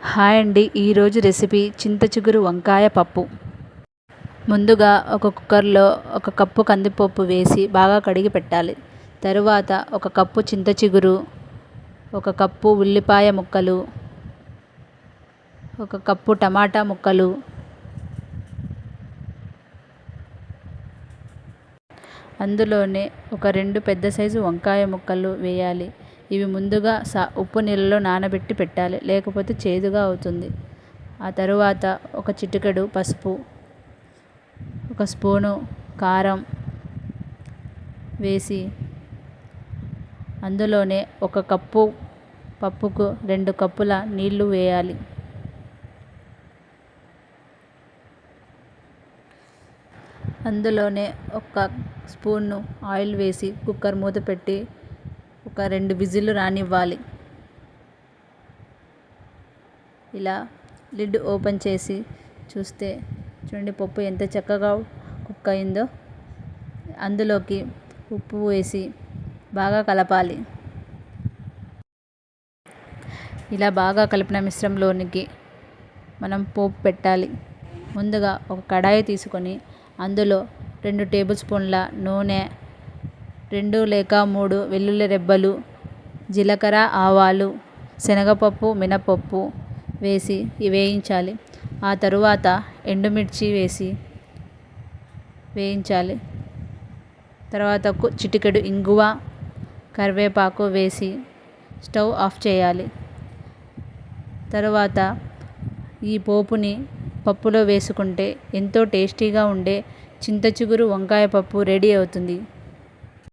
Hi అండి. ఈరోజు recipe చింతచిగురు వంకాయ పప్పు. ముందుగా ఒక కుక్కర్లో ఒక కప్పు కందిపప్పు వేసి బాగా కడిగి పెట్టాలి. తరువాత ఒక కప్పు చింతచిగురు ఒక కప్పు ఉల్లిపాయ ముక్కలు ఒక కప్పు టమాటా ముక్కలు అందులోనే ఒక రెండు పెద్ద సైజు వంకాయ ముక్కలు వేయాలి. ఇవి ముందుగా సా ఉప్పు నీళ్ళలో నానబెట్టి పెట్టాలి. లేకపోతే చేదుగా అవుతుంది. ఆ తరువాత ఒక చిటికెడు పసుపు ఒక స్పూను కారం వేసి అందులోనే ఒక కప్పు పప్పుకు రెండు కప్పుల నీళ్ళు వేయాలి. అందులోనే ఒక స్పూన్ను ఆయిల్ వేసి కుక్కర్ మూత పెట్టి ఒక రెండు విజిల్లు రానివ్వాలి. ఇలా లిడ్ ఓపెన్ చేసి చూస్తే చూడండి పప్పు ఎంత చక్కగా కుక్ అయిందో. అందులోకి ఉప్పు వేసి బాగా కలపాలి. ఇలా బాగా కలిపిన మిశ్రమంలోనికి మనం పోపు పెట్టాలి. ముందుగా ఒక కడాయి తీసుకొని అందులో రెండు టేబుల్ స్పూన్ల నూనె రెండు లేక మూడు వెల్లుల్లి రెబ్బలు జీలకర్ర ఆవాలు శనగపప్పు మినపప్పు వేసి వేయించాలి. ఆ తరువాత ఎండుమిర్చి వేసి వేయించాలి. తర్వాత చిటికెడు ఇంగువ కరివేపాకు వేసి స్టవ్ ఆఫ్ చేయాలి. తరువాత ఈ పోపుని పప్పులో వేసుకుంటే ఎంతో టేస్టీగా ఉండే చింత చిగురు వంకాయ పప్పు రెడీ అవుతుంది.